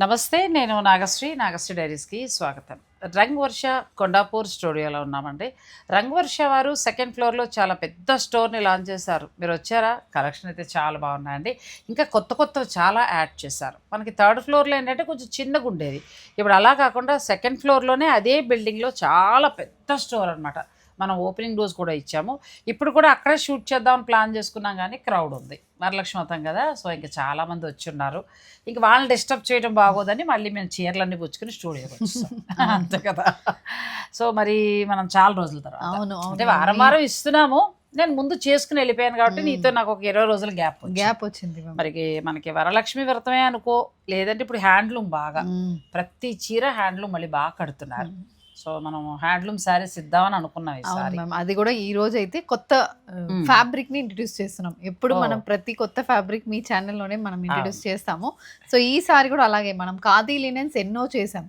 నమస్తే నేను నాగశ్రీ నాగశ్రీ డైరీస్కి స్వాగతం. రంగ్ వర్ష కొండాపూర్ స్టూడియోలో ఉన్నామండి. రంగ్ వర్ష వారు సెకండ్ ఫ్లోర్లో చాలా పెద్ద స్టోర్ని లాంచ్ చేశారు. మీరు వచ్చారా? కలెక్షన్ అయితే చాలా బాగున్నాయండి. ఇంకా కొత్త కొత్త చాలా యాడ్ చేశారు. మనకి థర్డ్ ఫ్లోర్లో ఏంటంటే కొంచెం చిన్నగా ఉండేది ఇప్పుడు అలా కాకుండా సెకండ్ ఫ్లోర్లోనే అదే బిల్డింగ్లో చాలా పెద్ద స్టోర్ అనమాట మనం ఓపెనింగ్ డోస్ కూడా ఇచ్చాము. ఇప్పుడు కూడా అక్కడే షూట్ చేద్దామని ప్లాన్ చేసుకున్నాం కానీ క్రౌడ్ ఉంది. వరలక్ష్మి అవుతాం కదా సో ఇంకా చాలామంది వచ్చి ఉన్నారు ఇంక వాళ్ళని డిస్టర్బ్ చేయడం బాగోదని మళ్ళీ మేము చీరలన్నీ పుచ్చుకుని స్టూడియోకి వచ్చాం అంతే కదా. సో మరి మనం చాలా రోజుల తర్వాత అవును అంటే వారం వారం ఇస్తున్నాము. నేను ముందు చేసుకుని వెళ్ళిపోయాను కాబట్టి నీతో నాకు ఒక ఇరవై రోజుల గ్యాప్ గ్యాప్ వచ్చింది మ్యామ్. మరి మనకి వరలక్ష్మి వ్రతమే అనుకో లేదంటే ఇప్పుడు హ్యాండ్లూమ్ బాగా. ప్రతి చీర హ్యాండ్లూమ్ మళ్ళీ బాగా కడుతున్నారు. సో మనం హ్యాండ్లూమ్ శారీస్ ఇద్దామని అనుకున్నాం అవును ఈసారి మ్యామ్. అది కూడా ఈ రోజు అయితే కొత్త. ఫ్యాబ్రిక్ని ఇంట్రడ్యూస్ చేస్తున్నాం. ఎప్పుడు. మనం ప్రతి కొత్త ఫ్యాబ్రిక్ మీ ఛానల్లోనే మనం ఇంట్రడ్యూస్ చేస్తాము. సో ఈసారి కూడా అలాగే మనం ఖాదీ లినెన్స్ ఎన్నో చేసాం.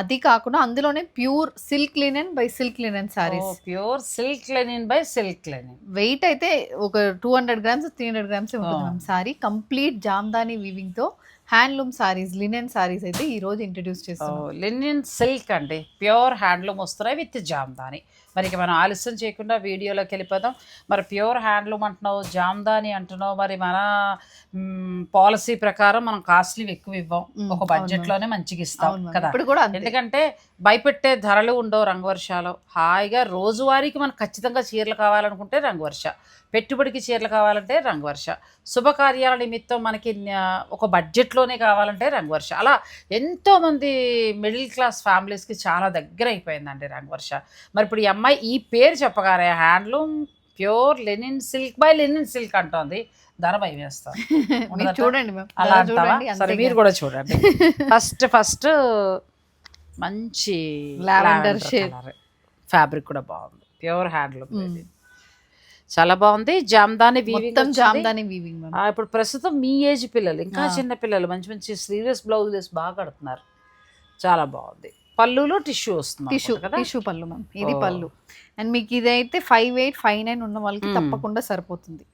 అది కాకుండా అందులోనే pure silk linen by silk linen saris. Pure silk linen by silk linen. Weight అయితే ఒక two hundred grams three hundred grams ఉంటుంది. మ్యామ్. సారీ కంప్లీట్ జామ్దాని వీవింగ్తో హ్యాండ్లూమ్ సారీస్ లినెన్ సారీస్ అయితే ఈ రోజు ఇంట్రడ్యూస్ చేస్తున్నాం. లెనిన్ సిల్క్ అండి. ప్యూర్ హ్యాండ్లూమ్ వస్తున్నాయి విత్ జామ్దాని. మరి ఇక మనం ఆలస్యం చేయకుండా వీడియోలోకి వెళ్ళిపోదాం. మరి ప్యూర్ హ్యాండ్లూమ్ అంటున్నావు జామ్దాని అంటున్నావు మరి మన పాలసీ ప్రకారం మనం కాస్ట్లీ ఎక్కువ ఇవ్వం. ఒక అవును బడ్జెట్లోనే మంచిగా ఇస్తాం. కదా. ఇప్పుడు కూడా ఎందుకంటే భయపెట్టే ధరలు ఉండవు రంగవర్షాలు. హాయిగా రోజువారీకి మనకు ఖచ్చితంగా చీరలు కావాలనుకుంటే రంగవర్ష. పెట్టుబడికి చీరలు కావాలంటే రంగవర్ష. శుభకార్యాల నిమిత్తం మనకి ఒక బడ్జెట్లోనే కావాలంటే రంగవర్ష. అలా ఎంతోమంది మిడిల్ క్లాస్ ఫ్యామిలీస్కి చాలా దగ్గర అయిపోయిందండి రంగవర్ష. మరి ఇప్పుడు ఈ అమ్మాయి ఈ పేరు చెప్పగానే handloom pure linen silk by linen silk అంటోంది ధర భయం వేస్తాం? చూడండి అలా అంటావా? చూడండి సరే మీరు కూడా చూడండి ఫస్ట్ ఫస్ట్ మంచి Lavender shade. ఫ్యాబ్రిక్ కూడా బాగుంది ప్యూర్ హ్యాండ్లూమ్ మ్మ్. చాలా బాగుంది జామ్దాని వచ్చింది. జామ్దాని వీవింగ్ ఇప్పుడు ప్రస్తుతం మీ ఏజ్ పిల్లలు ఇంకా. చిన్న పిల్లలు మంచి మంచి స్లీవ్లెస్ బ్లౌజెస్ బాగా కడుతున్నారు చాలా బాగుంది పళ్ళులో టిష్యూ వస్తుంది టిష్యూ కదా? టిష్యూ పళ్ళు మ్యామ్ ఇది. పళ్ళు. అండ్ మీకు ఇదైతే ఫైవ్ ఎయిట్ ఫైవ్ నైన్ ఉన్న వాళ్ళకి మ్మ్. తప్పకుండా సరిపోతుంది.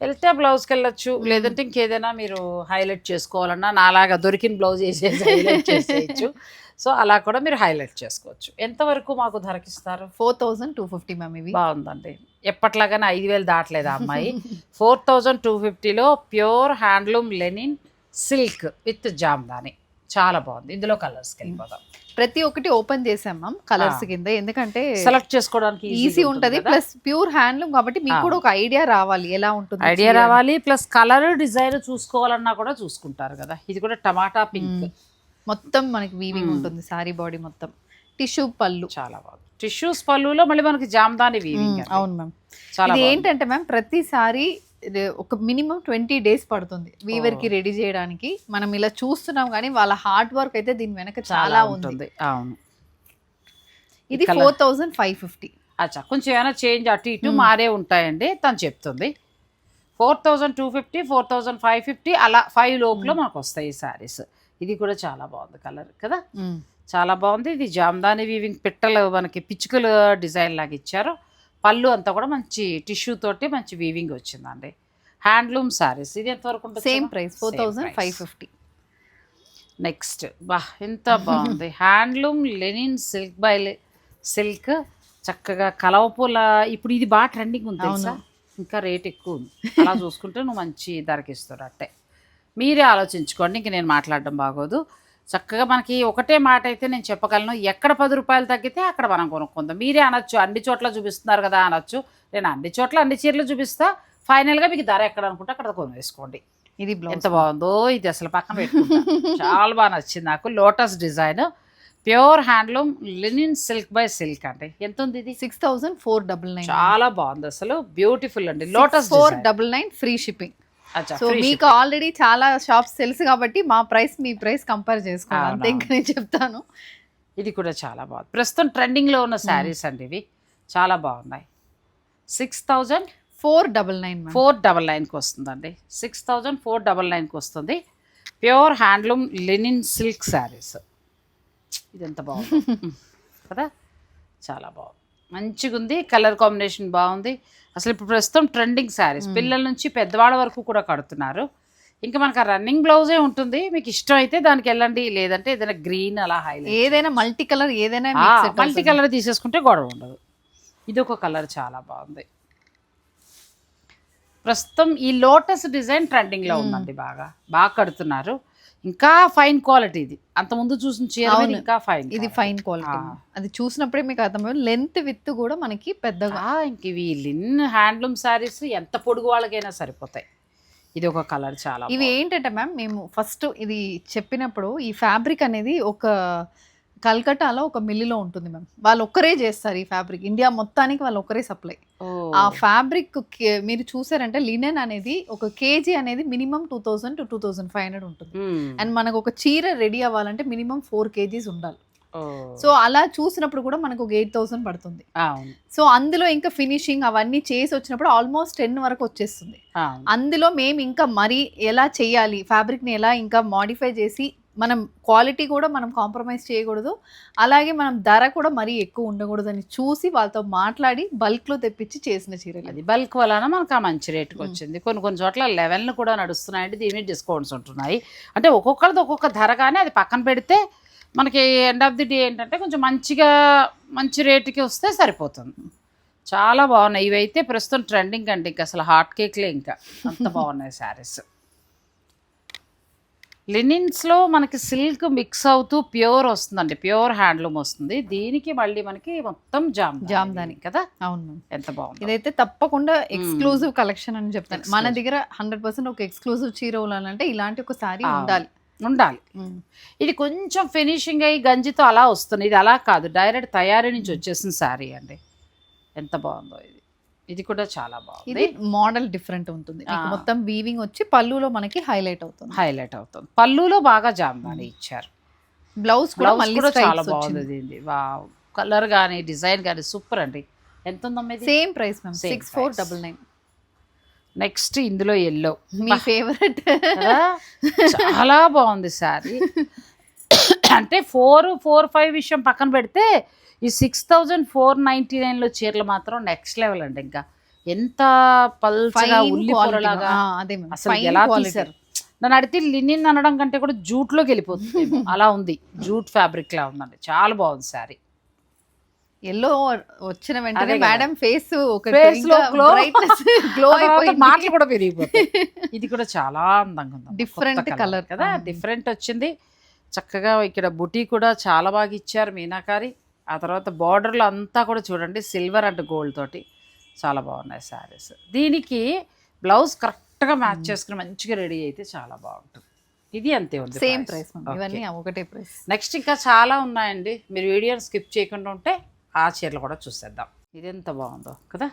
వెళ్తే బ్లౌజ్కి వెళ్ళొచ్చు. లేదంటే ఇంకేదైనా మీరు హైలైట్ చేసుకోవాలన్నా నాలాగా దొరికిన బ్లౌజ్ వేసేసి హైలైట్ చేసేయచ్చు. సో అలా కూడా మీరు హైలైట్ చేసుకోవచ్చు. ఎంతవరకు మాకు ధరకిస్తారు? Four thousand two fifty ma'am ఇవి. బాగుందండి. ఎప్పట్లాగానే ఐదు వేలు దాటలేదు ఆ అమ్మాయి? ఫోర్ థౌజండ్ టూ ఫిఫ్టీలో pure handloom linen silk with jamdani చాలా బాగుంది ఇందులో కలర్స్కి వెళ్ళిపోదాం ప్రతి ఒక్కటి ఓపెన్ చేసాం మ్యామ్ కలర్స్. కింద ఎందుకంటే సెలెక్ట్ చేసుకోవడానికి ఈజీ ఉంటది ప్లస్ ప్యూర్ హ్యాండ్లూమ్ కాబట్టి మీకు. కూడా ఒక ఐడియా రావాలి ఎలా ఉంటుంది ఐడియా. రావాలి ప్లస్ కలర్ డిజైన్ చూసుకోవాలన్నా కూడా చూసుకుంటారు కదా ఇది కూడా టమాటా పింక్. మొత్తం మనకి వీవింగ్. ఉంటుంది సారీ బాడీ మొత్తం టిష్యూ పళ్ళు చాలా బాగుంది టిష్యూస్ పళ్ళులో మళ్ళీ మనకి జామ్దాని వీవింగ్. అవును మ్యామ్ చాలా. ఏంటంటే మ్యామ్ ప్రతిసారి ఒక మినిమం ట్వంటీ డేస్ పడుతుంది వీవర్కి. రెడీ చేయడానికి. మనం ఇలా చూస్తున్నాం కానీ వాళ్ళ హార్డ్ వర్క్ అయితే దీని వెనక చాలా ఉంటుంది. అవును. ఇది ఫోర్ థౌజండ్ ఫైవ్ ఫిఫ్టీ. అచ్చా కొంచెం ఏమైనా చేంజ్ అటు ఇటు. మారే ఉంటాయండి తను చెప్తుంది. Four thousand two fifty four thousand five fifty అలా ఫైవ్ లోపల మనకు వస్తాయి ఈ శారీస్. ఇది కూడా చాలా బాగుంది కలర్ కదా? చాలా బాగుంది. ఇది జామ్దాని వీవింగ్ పిట్టలు మనకి పిచ్చుకలు డిజైన్ లాగా ఇచ్చారు. పళ్ళు అంతా కూడా మంచి టిష్యూ తోటి మంచి వీవింగ్ వచ్చిందండి. హ్యాండ్లూమ్ శారీస్ ఇది ఎంతవరకు same price four thousand five fifty next బా ఎంత బాగుంది. Handloom linen silk by silk చక్కగా కలవపూల ఇప్పుడు ఇది బాగా ట్రెండింగ్ ఉంది తెలుసా? అవును. ఇంకా రేట్ ఎక్కువ ఉంది. అలా చూసుకుంటే నువ్వు మంచి ధరకి అట్టే మీరే ఆలోచించుకోండి ఇంక నేను మాట్లాడడం బాగోదు. చక్కగా మనకి ఒకటే మాట అయితే నేను చెప్పగలను. ఎక్కడ పది రూపాయలు తగ్గితే అక్కడ మనం కొనుక్కుందాం. మీరే అనొచ్చు అన్ని చోట్ల చూపిస్తున్నారు కదా అనొచ్చు. నేను అన్ని చోట్ల అన్ని చీరలు చూపిస్తా. ఫైనల్గా మీకు ధర ఎక్కడ అనుకుంటే అక్కడ కొనేసుకోండి ఇది ఎంత బాగుందో ఇది అసలు పక్కన చాలా బాగా నచ్చింది నాకు. Lotus design pure handloom linen silk by silk అండి. ఎంత ఉంది ఇది? Six thousand four double nine చాలా బాగుంది అసలు. బ్యూటిఫుల్ అండి. Lotus four double nine free shipping so మీకు ఆల్రెడీ చాలా షాప్స్ తెలుసు కాబట్టి మా ప్రైస్ మీ ప్రైస్ కంపేర్ చేసుకోవాలి అంతే ఇంకా నేను చెప్తాను. ఇది కూడా చాలా బాగుంది. ప్రస్తుతం ట్రెండింగ్లో ఉన్న శారీస్ అండి ఇవి. చాలా బాగున్నాయి. Six thousand four double nine four double నైన్కి వస్తుందండి. సిక్స్ థౌజండ్ ఫోర్ డబల్ నైన్కి వస్తుంది. Pure handloom linen silk saris ఇది ఎంత బాగుంది. కదా? చాలా బాగుంది. మంచిగా ఉంది కలర్ కాంబినేషన్ బాగుంది. అసలు ఇప్పుడు ప్రస్తుతం ట్రెండింగ్ శారీస్. పిల్లల నుంచి పెద్దవాళ్ళ వరకు కూడా కడుతున్నారు. ఇంకా మనకు ఆ రన్నింగ్ బ్లౌజే ఉంటుంది. మీకు ఇష్టం అయితే దానికి వెళ్ళండి. లేదంటే ఏదైనా గ్రీన్ అలా హైలైట్ ఏదైనా మల్టీ కలర్ ఏదైనా మల్టీ కలర్ తీసేసుకుంటే గొడవ ఉండదు. ఇది ఒక కలర్ చాలా బాగుంది. ప్రస్తుతం ఈ లోటస్ డిజైన్ ట్రెండింగ్లో ఉందండి బాగా. బాగా కడుతున్నారు. ఇంకా ఫైన్ క్వాలిటీ ఇది. అంత ముందు చూసిన చీర మీద. ఇంకా ఫైన్ ఇది ఫైన్ క్వాలిటీ. అది చూసినప్పుడే మీకు అర్థమైంది లెంత్ విత్ కూడా మనకి పెద్దగా ఇంక ఇవి లిన్ హ్యాండ్లూమ్ శారీస్ ఎంత పొడుగు వాళ్ళకైనా సరిపోతాయి. ఇది ఒక కలర్ చాలా ఇవి ఏంటంటే మ్యామ్ మేము ఫస్ట్ ఇది చెప్పినప్పుడు ఈ ఫ్యాబ్రిక్ అనేది ఒక కల్కటాలో ఒక మిల్లులో ఉంటుంది మ్యామ్. వాళ్ళు ఒక్కరే చేస్తారు ఈ ఫ్యాబ్రిక్. ఇండియా మొత్తానికి వాళ్ళు ఒక్కరే సప్లై. ఆ ఫ్యాబ్రిక్ మీరు చూసారంటే లినెన్ అనేది ఒక కేజీ అనేది minimum two thousand to two thousand five hundred ఉంటుంది. అండ్ మనకు ఒక చీర రెడీ అవ్వాలంటే మినిమం ఫోర్ కేజీస్ ఉండాలి. సో అలా చూసినప్పుడు కూడా మనకు ఒక ఎయిట్ థౌసండ్ పడుతుంది. సో అందులో ఇంకా ఫినిషింగ్ అవన్నీ చేసి వచ్చినప్పుడు ఆల్మోస్ట్ టెన్ వరకు వచ్చేస్తుంది. అందులో మేము ఇంకా మరీ ఎలా చేయాలి ఫ్యాబ్రిక్ని ఎలా ఇంకా మాడిఫై చేసి మనం క్వాలిటీ కూడా మనం కాంప్రమైజ్ చేయకూడదు. అలాగే మనం ధర కూడా మరీ ఎక్కువ ఉండకూడదు అని చూసి వాళ్ళతో మాట్లాడి బల్క్లో తెప్పించి చేసిన చీరలు. అది బల్క్ వలన మనకు ఆ మంచి రేటుకి వచ్చింది. కొన్ని కొన్ని చోట్ల లెవెన్లు కూడా నడుస్తున్నాయండి దీని మీద డిస్కౌంట్స్ ఉంటున్నాయి. అంటే ఒక్కొక్కరిది ఒక్కొక్క ధర కానీ అది పక్కన పెడితే మనకి ఎండ్ ఆఫ్ ది డే ఏంటంటే కొంచెం మంచిగా మంచి రేటుకి వస్తే సరిపోతుంది. చాలా బాగున్నాయి. ఇవైతే ప్రస్తుతం ట్రెండింగ్ అండి ఇంకా అసలు హాట్ కేక్లే ఇంకా. అంత బాగున్నాయి శారీస్ లినిన్స్లో మనకి సిల్క్ మిక్స్ అవుతూ ప్యూర్ వస్తుందండి. ప్యూర్ హ్యాండ్లూమ్ వస్తుంది. దీనికి మళ్ళీ మనకి మొత్తం జామ్ జామ్దాని. కదా? అవును. ఎంత బాగుంది. ఇదైతే తప్పకుండా ఎక్స్క్లూజివ్ కలెక్షన్ అని చెప్తాను మన. దగ్గర హండ్రెడ్ పర్సెంట్ ఒక ఎక్స్క్లూజివ్ చీర ఉండాలంటే ఇలాంటి ఒక ఆ. ఉండాలి. ఉండాలి. ఇది కొంచెం ఫినిషింగ్ అయ్యి గంజితో అలా వస్తుంది. ఇది అలా కాదు. డైరెక్ట్ తయారీ నుంచి వచ్చేసిన శారీ అండి. ఎంత బాగుందో ఇది. ఇది కూడా చాలా ఇది బాగుంది మోడల్ డిఫరెంట్ ఉంటుంది. మొత్తం వీవింగ్ వచ్చి పళ్ళులో మనకి హైలైట్ అవుతుంది. హైలైట్ అవుతుంది. పళ్ళులో బాగా జామ్దాని ఇచ్చారు. బ్లౌజ్ కూడా చాలా బాగుంది. కలర్ కానీ డిజైన్ కానీ సూపర్ అండి. ఎంత ఉందమ్మా ఇది? Same price ma'am six four. Double nine next ఇందులో ఎల్లో మీ ఫేవరెట్ చాలా బాగుంది శారీ. అంటే ఫోర్ ఫోర్ ఫైవ్ విషయం పక్కన పెడితే ఈ సిక్స్ థౌజండ్ ఫోర్ నైంటీ నైన్లో చీరలు మాత్రం నెక్స్ట్ లెవెల్ అండి ఇంకా. ఎంత పల్చగా ఉల్లి పొరలాగా అసలు ఎలా తీశారు? నన్ను అడిగితే లినిన్ అనడం కంటే కూడా జూట్లోకి వెళ్ళిపోతుంది. అలా ఉంది. జూట్ ఫ్యాబ్రిక్ లా ఉందండి. చాలా బాగుంది శారీ ఎల్లో వచ్చిన వెంటనే. మేడం ఫేస్ ఒక Face లో. గ్లో అయిపోయింది. మాటలు కూడా పెరిగిపోతాయి. ఇది కూడా చాలా అందంగా ఉంది. Different colour. కదా. డిఫరెంట్ వచ్చింది. చక్కగా ఇక్కడ బుటీ కూడా చాలా బాగా ఇచ్చారు మీనాకారి. ఆ తర్వాత బార్డర్లో అంతా కూడా చూడండి సిల్వర్ అండ్ గోల్డ్ తోటి చాలా బాగున్నాయి శారీస్ దీనికి బ్లౌజ్ కరెక్ట్గా మ్యాచ్ చేసుకుని మంచిగా రెడీ అయితే చాలా బాగుంటుంది. ఇది అంతే ఉంది సేమ్ ప్రైస్ ఇవన్నీ ఒకటే ప్రైస్ నెక్స్ట్ ఇంకా చాలా ఉన్నాయండి. మీరు వీడియోని స్కిప్ చేయకుండా ఉంటే ఆ చీరలు కూడా చూసేద్దాం. ఇది ఎంత బాగుందో కదా?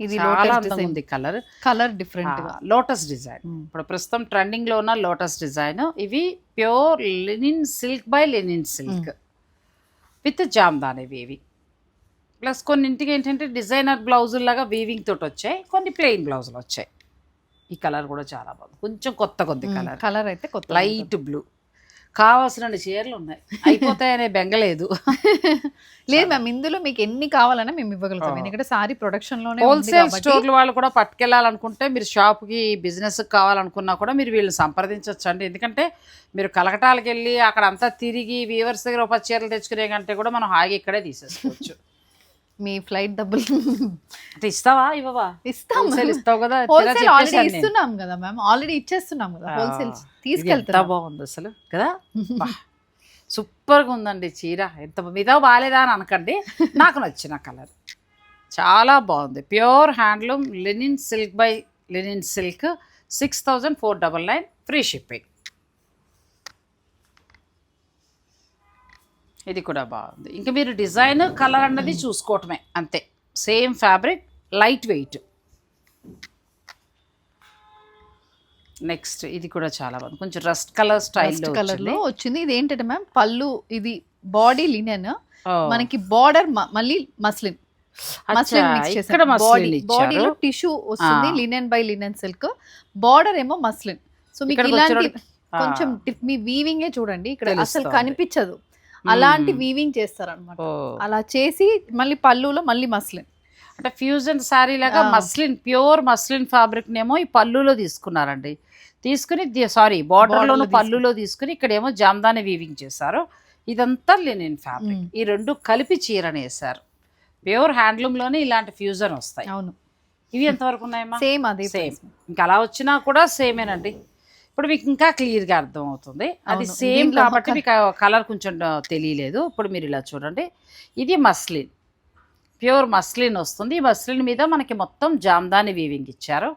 ఇది చాలా అందంగా ఉంది colour colour different lotus design ఇప్పుడు ప్రస్తుతం ట్రెండింగ్లో ఉన్న లోటస్ డిజైన్ ఇవి pure linen silk by linen silk with jamdani ఇవి ప్లస్ కొన్నింటికి ఏంటంటే డిజైనర్ బ్లౌజుల లాగా వీవింగ్ తోటి వచ్చాయి కొన్ని ప్లెయిన్ బ్లౌజులు వచ్చాయి. ఈ కలర్ కూడా చాలా బాగుంది. కొంచెం కొత్త కొద్ది కలర్ కలర్ అయితే కొత్త లైట్ బ్లూ కావాల్సిన చీరలు ఉన్నాయి. అయిపోతాయనే బెంగలేదు లేదు. మ్యామ్ ఇందులో మీకు ఎన్ని కావాలన్నా మేము ఇవ్వగలుగుతాం. ఎందుకంటే సారీ ప్రొడక్షన్లోనే హోల్సేల్ స్టోర్లు వాళ్ళు కూడా పట్టుకెళ్ళాలనుకుంటే మీరు షాప్కి బిజినెస్ కావాలనుకున్నా కూడా మీరు వీళ్ళని సంప్రదించవచ్చు అండి ఎందుకంటే మీరు కలకటాలకు వెళ్ళి అక్కడ అంతా తిరిగి వీవర్స్ దగ్గర ఒక చీరలు తెచ్చుకునే కంటే కూడా మనం హాయిగా ఇక్కడే తీసేసుకోవచ్చు. మీ ఫ్లైట్ డబ్బులు అంటే ఇస్తావా ఇవ్వవా? ఇస్తాం. హోల్సేల్ ఇస్తావు కదా హోల్సేల్ ఆల్రెడీ చెప్పేశాను నేను. ఇస్తున్నాం కదా మ్యామ్. ఆల్రెడీ ఇచ్చేస్తున్నాం కదా. ఆ, హోల్సేల్ ఇది ఎంత తీసుకెళ్తాం బాగుంది అసలు కదా? బా, సూపర్గా ఉందండి చీర. ఎంత మీద బాగాలేదా అని అనకండి. నాకు నచ్చిన కలర్. చాలా బాగుంది. Pure handloom linen silk by linen silk six thousand four double nine free shipping ఇది కూడా బాగుంది. ఇంకా మీరు డిజైన్ కలర్ అన్నది చూసుకోవటమే అంతే. Same fabric light weight. Next ఇది కూడా చాలా బాగుంది. కొంచెం రస్ట్ కలర్ స్టైల్లో కలర్లో వచ్చింది. ఇది ఏంటంటే మ్యామ్ పళ్ళు ఇది బాడీ లినెన్. మనకి బార్డర్ మళ్ళీ మస్లిన్. బాడీలో టిష్యూ వస్తుంది. Linen by linen silk. Border ఏమో మస్లిన్. సో మీకు ఇలాంటి కొంచెం మీ వీవింగ్ చూడండి. ఇక్కడ అసలు. కనిపించదు. అలాంటి. వీవింగ్ చేస్తారు అనమాట ఓ. అలా చేసి మళ్ళీ పళ్ళులో మళ్ళీ మస్లిన్ అంటే ఫ్యూజన్ శారీ లాగా. మస్లిన్ ప్యూర్ మస్లిన్ ఫ్యాబ్రిక్ నేమో ఈ పళ్ళులో తీసుకున్నారండి. తీసుకుని సారీ బార్డర్లోను పళ్ళులో తీసుకుని ఇక్కడేమో జామ్దాని వీవింగ్ చేశారు. ఇదంతా లెనిన్ ఫ్యాబ్రిక్. ఈ రెండు కలిపి చీరని వేశారు. ప్యూర్ హ్యాండ్లూమ్లోనే ఇలాంటి ఫ్యూజన్ వస్తాయి. అవును. ఇవి ఎంతవరకు ఉన్నాయమ్మా? సేమ్ అదే సేమ్ ఇంకా అలా వచ్చినా కూడా సేమేనండి ఇప్పుడు మీకు ఇంకా క్లియర్గా అర్థం అవుతుంది అది. సేమ్ కాబట్టి మీకు కలర్ కొంచెం తెలియలేదు. ఇప్పుడు మీరు ఇలా చూడండి. ఇది మస్లిన్. ప్యూర్ మస్లిన్ వస్తుంది. ఈ మస్లిన్ మీద మనకి మొత్తం జామ్దాని వీవింగ్ ఇచ్చారు.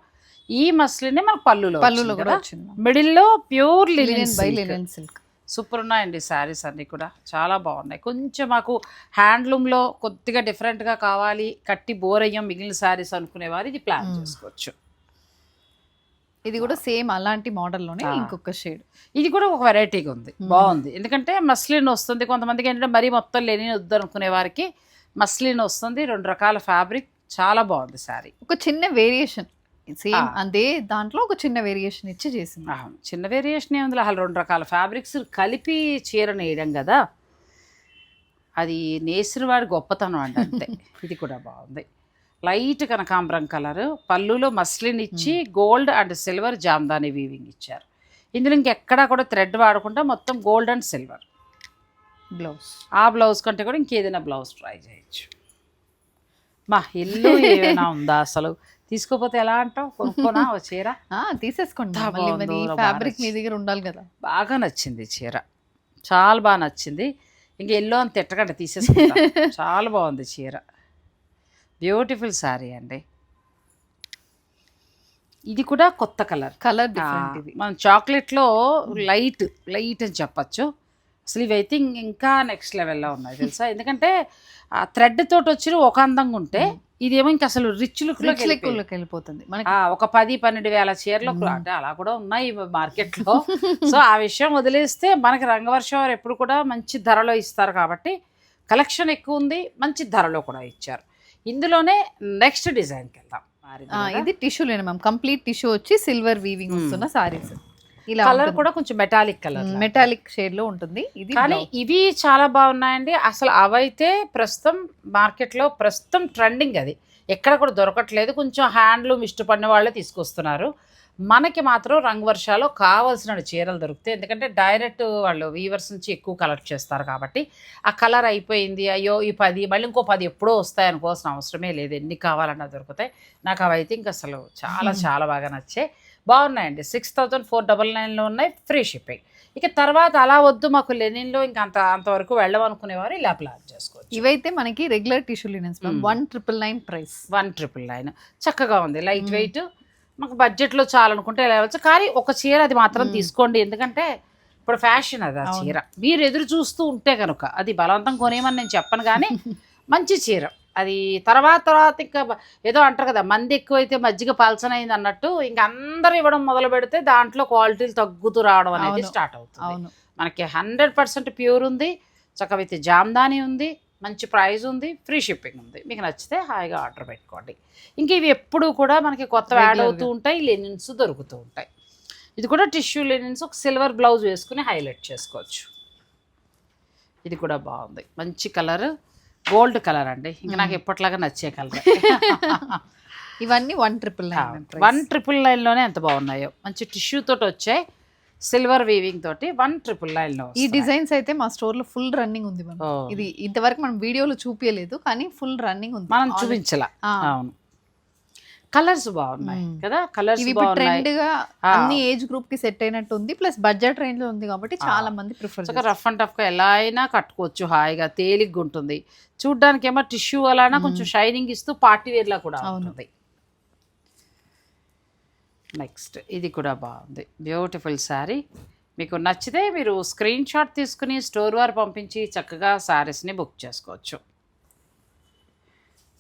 ఈ మస్లిన్ మనకు పళ్ళులో పళ్ళులో కూడా మిడిల్లో pure linen by silk. Linen silk. Super ఉన్నాయండి శారీస్ అన్నీ కూడా. చాలా బాగున్నాయి. కొంచెం మాకు హ్యాండ్లూమ్లో కొద్దిగా డిఫరెంట్గా కావాలి. కట్టి బోరయ్యం మిగిలిన శారీస్ అనుకునేవారు. ఇది ప్లాన్. చేసుకోవచ్చు. ఇది కూడా సేమ్ అలాంటి మోడల్లోనే ఆ. ఇంకొక షేడ్. ఇది కూడా ఒక వెరైటీగా ఉంది. బాగుంది. ఎందుకంటే మస్లిన్ వస్తుంది. కొంతమందికి ఏంటంటే మరీ మొత్తం లేని వద్దు అనుకునే వారికి మస్లిన్ వస్తుంది. రెండు రకాల ఫ్యాబ్రిక్. చాలా బాగుంది శారీ. ఒక చిన్న వేరియేషన్. సేమ్. అదే దాంట్లో ఒక చిన్న వేరియేషన్ ఇచ్చి చేసింది. చిన్న వేరియేషన్ ఏముంది అసలు రెండు రకాల ఫ్యాబ్రిక్స్ కలిపి చీర నేయడం కదా. అది నేసిన వాడి గొప్పతనం అండి అంతే. ఇది కూడా బాగుంది. లైట్ కనకాంబరం కలర్. పళ్ళులో మస్లిన్ ఇచ్చి gold and silver jamdani weaving ఇచ్చారు. ఇందులో ఇంకెక్కడా కూడా థ్రెడ్ వాడకుండా మొత్తం గోల్డ్ అండ్ సిల్వర్. బ్లౌజ్ ఆ బ్లౌజ్ కంటే కూడా ఇంకేదైనా బ్లౌజ్ ట్రై చేయొచ్చు. మా ఇల్లు ఏమైనా ఉందా అసలు? తీసుకోపోతే ఎలా అంటావు? కొనుక్కోనా ఓ చీర? తీసేసుకోండి బాగుందో, ఫ్యాబ్రిక్ మీ బాగా దగ్గర ఉండాలి కదా. బాగా నచ్చింది చీర. చాలా బాగా నచ్చింది. ఇంక ఎల్లో అని తిట్టకండి తీసేసుకుంటా. చాలా బాగుంది చీర. బ్యూటిఫుల్ శారీ అండి. ఇది కూడా కొత్త కలర్. కలర్ మనం చాక్లెట్లో లైట్ లైట్ అని చెప్పచ్చు. అసలు ఇవైతే ఇం- ఇంకా నెక్స్ట్ లెవెల్లో ఉన్నాయి తెలుసా? ఎందుకంటే ఆ థ్రెడ్ తోటి వచ్చిన ఒక అందంగా ఉంటే ఇదేమో ఇంకా అసలు రిచ్ లుక్ లెక్కల్లోకి వెళ్ళిపోతుంది. మనకి ఒక పది పన్నెండు వేల చీరలు. అంటే అలా కూడా ఉన్నాయి మార్కెట్లో. సో ఆ విషయం వదిలేస్తే మనకి రంగవర్షం వారు ఎప్పుడు కూడా మంచి ధరలో ఇస్తారు కాబట్టి కలెక్షన్ ఎక్కువ ఉంది మంచి ధరలో కూడా ఇచ్చారు. ఇందులోనే నెక్స్ట్ డిజైన్కి వెళ్దాం. కదా. ఇది టిష్యూ లేని మ్యామ్. కంప్లీట్ టిష్యూ వచ్చి సిల్వర్ వీవింగ్. వస్తున్న సారీస్ ఇలా కలర్ కూడా కొంచెం మెటాలిక్ కలర్ మెటాలిక్ షేడ్లో ఉంటుంది. ఇది కానీ ఇవి చాలా బాగున్నాయండి. అసలు అవైతే ప్రస్తుతం మార్కెట్లో ప్రస్తుతం ట్రెండింగ్ అది. ఎక్కడ కూడా దొరకట్లేదు. కొంచెం హ్యాండ్లూమ్ ఇష్టపడిన వాళ్ళే తీసుకొస్తున్నారు. మనకి మాత్రం రంగు వర్షాలో కావాల్సిన చీరలు దొరుకుతాయి. ఎందుకంటే డైరెక్ట్ వాళ్ళు వీవర్స్ నుంచి ఎక్కువ కలెక్ట్ చేస్తారు కాబట్టి ఆ కలర్ అయిపోయింది అయ్యో ఈ పది మళ్ళీ ఇంకో పది ఎప్పుడో వస్తాయి అనుకోవాల్సిన అవసరమే లేదు. ఎన్ని కావాలన్నా దొరుకుతాయి. నాకు అవైతే ఇంకా అసలు చాలా చాలా బాగా నచ్చాయి. బాగున్నాయండి. సిక్స్ థౌజండ్ ఫోర్ డబల్ నైన్లో ఉన్నాయి. Free shipping. ఇక తర్వాత అలా వద్దు మాకు లెనిన్లో ఇంకా అంత అంతవరకు వెళ్ళమనుకునేవారు ఇలా ప్లాన్ చేసుకోవచ్చు. ఇవైతే మనకి regular tissue linens. One triple nine price. One triple nine. చక్కగా ఉంది. లైట్. వెయిట్ మాకు బడ్జెట్లో చాలనుకుంటే ఇలా వెళ్ళచ్చు కానీ ఒక చీర అది మాత్రం. తీసుకోండి. ఎందుకంటే ఇప్పుడు ఫ్యాషన్ అది ఆ. చీర. మీరు ఎదురు చూస్తూ ఉంటే కనుక అది బలవంతం కొనేయమని నేను చెప్పను కానీ మంచి చీర. అది తర్వాత తర్వాత ఇంకా ఏదో అంటారు కదా మంది ఎక్కువైతే మజ్జిగ పలచనైంది అన్నట్టు ఇంకా అందరూ ఇవ్వడం మొదలు పెడితే దాంట్లో క్వాలిటీలు తగ్గుతూ రావడం అనేది. స్టార్ట్ అవుతుంది. మనకి హండ్రెడ్ పర్సెంట్ ప్యూర్ ఉంది. చక్క విత్ జామ్దాని ఉంది. మంచి ప్రైస్ ఉంది ఫ్రీ షిప్పింగ్ ఉంది. మీకు నచ్చితే హాయిగా ఆర్డర్ పెట్టుకోండి. ఇంక ఇవి ఎప్పుడు కూడా మనకి కొత్త యాడ్ అవుతూ ఉంటాయి లెనిన్స్ దొరుకుతూ ఉంటాయి. ఇది కూడా టిష్యూ లెనిన్స్ ఒక సిల్వర్ బ్లౌజ్ వేసుకుని హైలైట్ చేసుకోవచ్చు. ఇది కూడా బాగుంది. మంచి కలర్ గోల్డ్ కలర్ అండి. ఇంకా నాకు. ఎప్పటిలాగా నచ్చే కలర్. ఇవన్నీ one triple nine one triple నైన్లోనే ఎంత బాగున్నాయో. మంచి టిష్యూ తోటి వచ్చాయి. సిల్వర్ వీవింగ్ తోటి వన్ ట్రిపుల్ నైన్లో ఈ డిజైన్స్ అయితే మా స్టోర్లో ఫుల్ రన్నింగ్ ఉంది మ్యామ్ ఇది ఇంతవరకు మనం వీడియోలో చూపించలేదు కానీ ఫుల్ రన్నింగ్ ఉంది. మనం చూపించాల. అవును. కలర్స్ బాగున్నాయి. కదా? కలర్స్ ట్రెండ్గా. అన్ని ఏజ్ గ్రూప్కి సెట్ అయినట్టు ఉంది ప్లస్ బడ్జెట్ రేంజ్లో ఉంది కాబట్టి చాలా మంది ప్రిఫర్ రఫ్ అండ్ టఫ్గా ఎలా అయినా కట్టుకోవచ్చు హాయిగా తేలిగ్గా ఉంటుంది. చూడ్డానికి ఏమో టిష్యూ అలానా కొంచెం షైనింగ్ ఇస్తూ పార్టీ వేర్లా కూడా అవును. ఉంటుంది. నెక్స్ట్. ఇది కూడా బాగుంది. బ్యూటిఫుల్ శారీ మీకు నచ్చితే మీరు స్క్రీన్ షాట్ తీసుకుని స్టోర్ వారు పంపించి చక్కగా శారీస్ని బుక్ చేసుకోవచ్చు.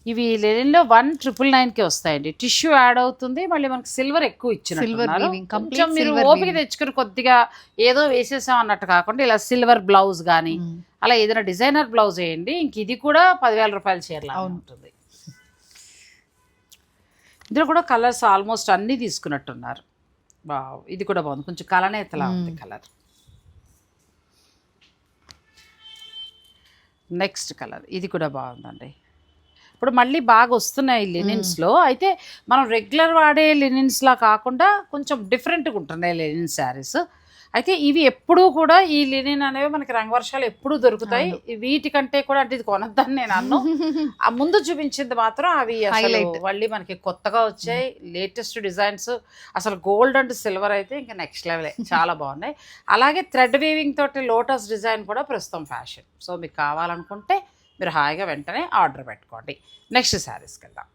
ఇవి లెనిన్లో వన్ ట్రిపుల్ నైన్కి వస్తాయండి. టిష్యూ యాడ్ అవుతుంది. మళ్ళీ మనకి సిల్వర్ ఎక్కువ weaving, complete కొంచెం మీరు ఓపిక. తెచ్చుకుని కొద్దిగా ఏదో వేసేసాం అన్నట్టు కాకుండా ఇలా సిల్వర్ బ్లౌజ్ కానీ. అలా ఏదైనా డిజైనర్ బ్లౌజ్ వేయండి. ఇంక ఇది కూడా పదివేల రూపాయల చీరలా. ఉంటుంది. ఇందులో కూడా కలర్స్ ఆల్మోస్ట్ అన్నీ తీసుకున్నట్టున్నారు. వావ్ ఇది కూడా బాగుంది. కొంచెం కలనేతలా ఉంది. కలర్. నెక్స్ట్ కలర్ ఇది కూడా బాగుందండి. ఇప్పుడు మళ్ళీ బాగా వస్తున్నాయి లినిన్స్లో అయితే మనం రెగ్యులర్ వాడే లినిన్స్లా కాకుండా కొంచెం డిఫరెంట్గా ఉంటున్నాయి లెనిన్ శారీస్. అయితే ఇవి ఎప్పుడూ కూడా ఈ లినిన్ అనేవి మనకి రంగవర్షాలు ఎప్పుడూ దొరుకుతాయి. వీటికంటే కూడా అంటే ఇది కొనద్దని నేను అన్ను. ఆ ముందు చూపించింది మాత్రం అవి Highlight. మళ్ళీ మనకి కొత్తగా వచ్చాయి. Latest designs. అసలు గోల్డ్ అండ్ సిల్వర్ అయితే ఇంకా నెక్స్ట్ లెవెలే. చాలా బాగున్నాయి. అలాగే థ్రెడ్ వీవింగ్ తోటి లోటస్ డిజైన్ కూడా ప్రస్తుతం ఫ్యాషన్. సో మీకు కావాలనుకుంటే మీరు హాయిగా వెంటనే ఆర్డర్ పెట్టుకోండి. నెక్స్ట్ శారీస్కి వెళ్దాం.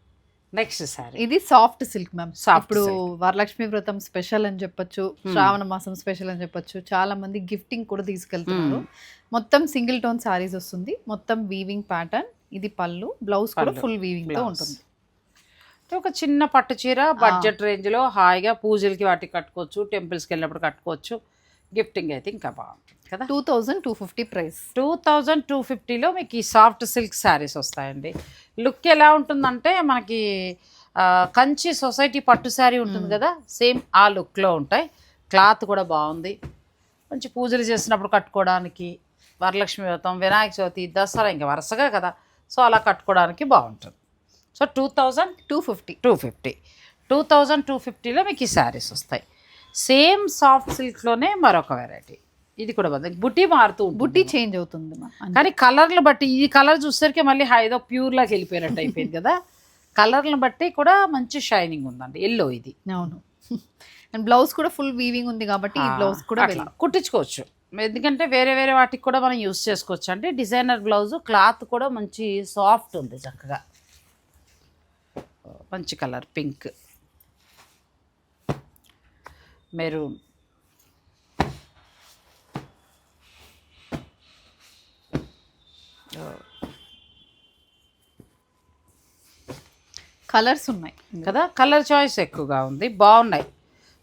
నెక్స్ట్ శారీ ఇది సాఫ్ట్ సిల్క్ మ్యామ్. ఇప్పుడు. వరలక్ష్మి వ్రతం స్పెషల్ అని చెప్పొచ్చు శ్రావణ మాసం స్పెషల్ అని చెప్పొచ్చు చాలా మంది గిఫ్టింగ్ కూడా తీసుకెళ్తున్నారు. మొత్తం సింగిల్ టోన్ సారీస్ వస్తుంది. మొత్తం వీవింగ్ ప్యాటర్న్ ఇది పళ్ళు బ్లౌజ్ కూడా ఫుల్ వీవింగ్తో. ఉంటుంది. ఒక చిన్న పట్టు చీర బడ్జెట్ రేంజ్లో హాయిగా పూజలకి వాటికి కట్టుకోవచ్చు టెంపుల్స్కి వెళ్ళినప్పుడు కట్టుకోవచ్చు. గిఫ్టింగ్ అయితే ఇంకా బాగుంటుంది. కదా? Two thousand two fifty price. Two thousand two ఫిఫ్టీలో మీకు ఈ సాఫ్ట్ సిల్క్ శారీస్ వస్తాయండి. లుక్ ఎలా ఉంటుందంటే మనకి కంచి సొసైటీ పట్టు శారీ ఉంటుంది కదా? సేమ్ ఆ లుక్లో ఉంటాయి. క్లాత్ కూడా బాగుంది. మంచి పూజలు చేసినప్పుడు కట్టుకోవడానికి వరలక్ష్మి వ్రతం వినాయక చవితి దసరా ఇంకా వరుసగా కదా? సో అలా కట్టుకోవడానికి బాగుంటుంది. So two thousand two fifty. Two fifty. Two thousand two ఫిఫ్టీలో మీకు ఈ శారీస్ వస్తాయి. సేమ్ సాఫ్ట్ సిల్క్లోనే మరొక వెరైటీ. ఇది కూడా బాగుంది. బుట్టి మారుతూ బుట్టి చేంజ్ అవుతుంది కానీ కలర్లు బట్టి ఈ కలర్ చూసరికి మళ్ళీ హా- ఏదో ప్యూర్ లాగా వెళ్ళిపోయినట్టు అయిపోయింది కదా. కలర్లను బట్టి కూడా మంచి షైనింగ్ ఉందండి. ఎల్లో ఇది. అవును. అండ్ బ్లౌజ్ కూడా ఫుల్ వీవింగ్ ఉంది కాబట్టి ఈ బ్లౌజ్ కూడా కుట్టించుకోవచ్చు. ఎందుకంటే వేరే వేరే వాటికి కూడా మనం యూస్ చేసుకోవచ్చు. అంటే డిజైనర్ బ్లౌజ్ క్లాత్ కూడా మంచి సాఫ్ట్ ఉంది చక్కగా. మంచి కలర్ పింక్ మెరూన్. కలర్స్ ఉన్నాయి కదా? కలర్ చాయిస్ ఎక్కువగా ఉంది. బాగున్నాయి.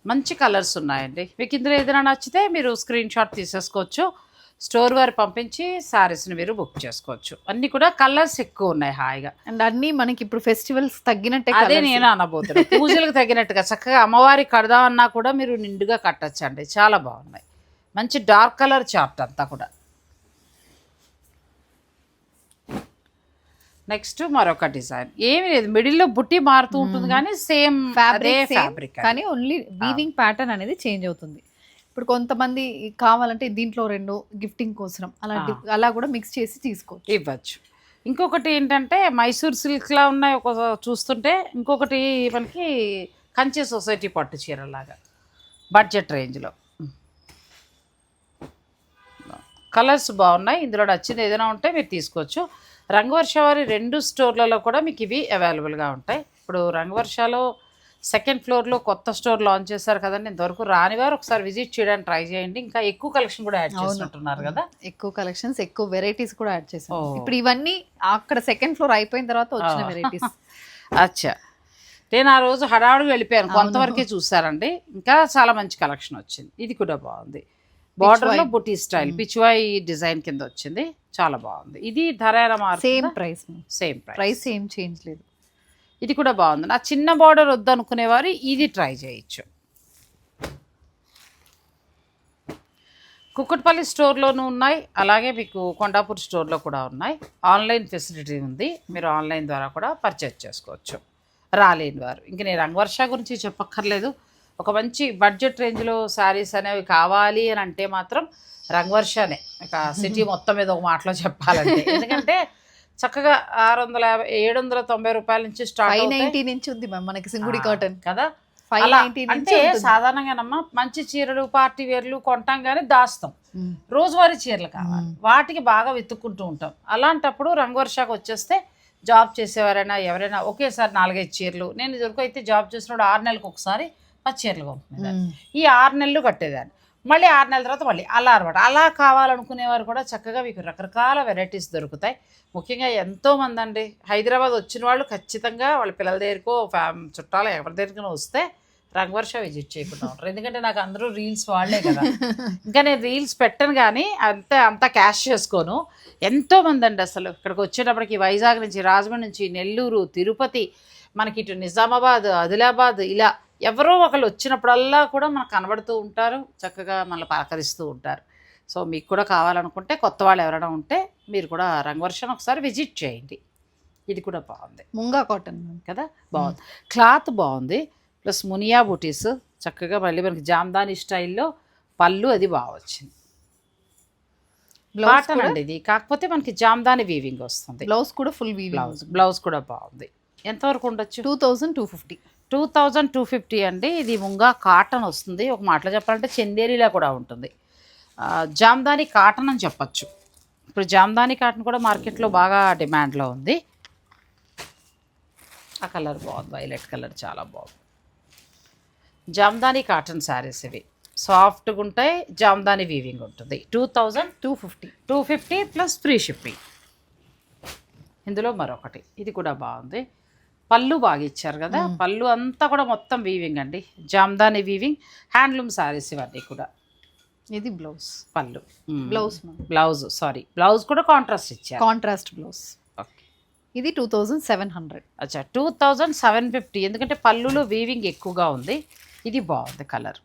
మంచి కలర్స్ ఉన్నాయండి. మీకు ఇందులో ఏదైనా నచ్చితే మీరు స్క్రీన్ షాట్ తీసేసుకోవచ్చు. స్టోర్ వారు పంపించి శారీస్ని మీరు బుక్ చేసుకోవచ్చు. అన్నీ కూడా కలర్స్ ఎక్కువ ఉన్నాయి హాయిగా. అండ్ అన్ని మనకి ఇప్పుడు ఫెస్టివల్స్ తగ్గినట్టే అదే. నేను అనబోతున్నా. పూజలకు తగినట్టుగా చక్కగా అమ్మవారి కడదామన్నా కూడా మీరు నిండుగా కట్టచ్చండి. చాలా బాగున్నాయి. మంచి డార్క్ కలర్ చార్ట్ అంతా కూడా. నెక్స్ట్ మరొక డిజైన్. ఏమి లేదు. మిడిల్లో బుట్టి మారుతూ ఉంటుంది కానీ సేమ్ ఫ్యాబ్రిక్ ఫ్యాబ్రిక్ కానీ ఓన్లీ వీవింగ్ ప్యాటర్న్ అనేది చేంజ్ అవుతుంది. ఇప్పుడు కొంతమంది కావాలంటే దీంట్లో రెండు గిఫ్టింగ్ కోసం అలా ఆ. dif- అలా కూడా మిక్స్ చేసి తీసుకోవచ్చు. ఇవ్వచ్చు. ఇంకొకటి ఏంటంటే మైసూర్ సిల్క్లా ఉన్నాయి ఒక చూస్తుంటే ఇంకొకటి మనకి కంచి సొసైటీ పట్టు చీరలాగా బడ్జెట్ రేంజ్లో కలర్స్ బాగున్నాయి. ఇందులో నచ్చింది ఏదైనా ఉంటే మీరు తీసుకోవచ్చు. రంగవర్ష వారి రెండు స్టోర్లలో కూడా మీకు ఇవి అవైలబుల్గా ఉంటాయి. ఇప్పుడు రంగవర్షలో సెకండ్ ఫ్లోర్లో కొత్త స్టోర్ లాంచ్ చేశారు కదండి. ఇంతవరకు రాని వారు ఒకసారి విజిట్ చేయడానికి ట్రై చేయండి. ఇంకా ఎక్కువ కలెక్షన్ కూడా యాడ్ చేసినట్టున్నారు కదా. ఎక్కువ కలెక్షన్స్ ఎక్కువ వెరైటీస్ కూడా యాడ్ చేసాం. ఇప్పుడు ఇవన్నీ అక్కడ సెకండ్ ఫ్లోర్ అయిపోయిన తర్వాత వచ్చిన. వెరైటీస్ అచ్చా. నేను ఆ రోజు హడావుడికి వెళ్ళిపోయాను. కొంతవరకే చూసారండి ఇంకా చాలా మంచి కలెక్షన్ వచ్చింది. ఇది కూడా బాగుంది. బార్డర్లో బుటీ స్టైల్ పిచ్వాయి డిజైన్ కింద వచ్చింది. చాలా బాగుంది. ఇది ధర same price same price price ఏం చేంజ్ లేదు. ఇది కూడా బాగుంది. నా చిన్న బార్డర్ వద్దనుకునేవారు ఇది ట్రై చేయొచ్చు. కుక్కట్పల్లి స్టోర్లోనూ ఉన్నాయి. అలాగే మీకు కొండాపూర్ స్టోర్లో కూడా ఉన్నాయి. ఆన్లైన్ ఫెసిలిటీ ఉంది. మీరు ఆన్లైన్ ద్వారా కూడా పర్చేజ్ చేసుకోవచ్చు. రాలేని వారు ఇంక నేను రంగవర్ష గురించి చెప్పక్కర్లేదు. ఒక మంచి బడ్జెట్ రేంజ్లో శారీస్ అనేవి కావాలి అని అంటే మాత్రం రంగవర్షనే. ఇక సిటీ మొత్తం మీద ఒక మాటలో చెప్పాలంటే. ఎందుకంటే చక్కగా ఆరు వందల యాభై ఏడు వందల తొంభై రూపాయల నుంచి స్టార్ట్ నైన్టీ నుంచి ఉంది మ్యామ్ మనకి సింగుడి కాటన్ కదా? ఫైవ్ నైన్టీ నుంచి అంటే. సాధారణంగానమ్మా మంచి చీరలు పార్టీ వేర్లు కొంటాం కానీ దాస్తాం. రోజువారీ చీరలు కావాలి. వాటికి బాగా వెతుక్కుంటూ ఉంటాం. అలాంటప్పుడు రంగవర్షాకు వచ్చేస్తే జాబ్ చేసేవారైనా ఎవరైనా ఒకేసారి నాలుగైదు చీరలు. నేను ఇదివరకు అయితే జాబ్ చేసినప్పుడు ఆరు నెలలకు ఒకసారి పది చీరలు కొంటున్నాను మ్మ్. ఈ ఆరు నెలలు కట్టేదాన్ని. మళ్ళీ ఆరు నెలల తర్వాత మళ్ళీ అలా అనమాట అలా కావాలనుకునేవారు కూడా చక్కగా మీకు రకరకాల వెరైటీస్ దొరుకుతాయి. ముఖ్యంగా ఎంతోమంది అండి. హైదరాబాద్ వచ్చిన వాళ్ళు ఖచ్చితంగా వాళ్ళ పిల్లల దగ్గరకో ఫ్యామ్ చుట్టాలు ఎవరి దగ్గరికో వస్తే రంగవర్ష విజిట్ చేయకుండా ఉంటారు ఎందుకంటే నాకు అందరూ రీల్స్ వాళ్ళే కదా. ఇంకా నేను రీల్స్ పెట్టను కానీ అంతే అంతా క్యాష్ చేసుకోను. ఎంతోమంది అండి అసలు ఇక్కడికి వచ్చేటప్పటికి వైజాగ్ నుంచి రాజమండ్రి నుంచి నెల్లూరు తిరుపతి మనకి ఇటు నిజామాబాద్ ఆదిలాబాద్ ఇలా ఎవరో ఒకళ్ళు వచ్చినప్పుడల్లా కూడా మనకు కనబడుతూ ఉంటారు చక్కగా మనల్ని పలకరిస్తూ ఉంటారు. సో మీకు కూడా కావాలనుకుంటే కొత్త వాళ్ళు ఎవరైనా ఉంటే మీరు కూడా రంగవర్షను ఒకసారి విజిట్ చేయండి. ఇది కూడా బాగుంది. ముంగా కాటన్. కదా? బాగుంది. క్లాత్ బాగుంది. ప్లస్ మునియా బూటీస్ చక్కగా మళ్ళీ మనకి జామ్దాని స్టైల్లో పళ్ళు అది బాగా వచ్చింది. కాటన్ అండి ఇది. కాకపోతే మనకి జామ్దాని వీవింగ్ వస్తుంది. బ్లౌజ్ కూడా ఫుల్ వీవింగ్ బ్లౌజ్ బ్లౌజ్ కూడా బాగుంది. ఎంతవరకు ఉండొచ్చు? Two thousand two fifty two thousand two fifty అండి. ఇది ముంగా కాటన్ వస్తుంది. ఒక మాటలో చెప్పాలంటే చందేరిలా కూడా ఉంటుంది. జామ్దాని కాటన్ అని చెప్పచ్చు. ఇప్పుడు జామ్దాని కాటన్ కూడా మార్కెట్లో బాగా డిమాండ్లో ఉంది. ఆ కలర్ బాగుంది. వైలెట్ కలర్ చాలా బాగుంది. జామ్దాని కాటన్ శారీస్ ఇవి. సాఫ్ట్గా ఉంటాయి జామ్దాని వీవింగ్ ఉంటుంది. Two thousand two fifty two fifty plus free shipping ఇందులో మరొకటి. ఇది కూడా బాగుంది. పళ్ళు బాగా ఇచ్చారు కదా పళ్ళు అంతా కూడా మొత్తం వీవింగ్ అండి. జామ్దాని వీవింగ్ హ్యాండ్లూమ్ శారీస్ ఇవన్నీ కూడా. ఇది blouse. Pallu. Blouse blouse sari blouse కూడా కాంట్రాస్ట్ ఇచ్చారు. Contrast blouse. ఓకే. ఇది టూ థౌజండ్ సెవెన్ హండ్రెడ్ అచ్చా టూ థౌజండ్ సెవెన్ ఫిఫ్టీ ఎందుకంటే పళ్ళులో వీవింగ్ ఎక్కువగా ఉంది. ఇది బాగుంది కలర్.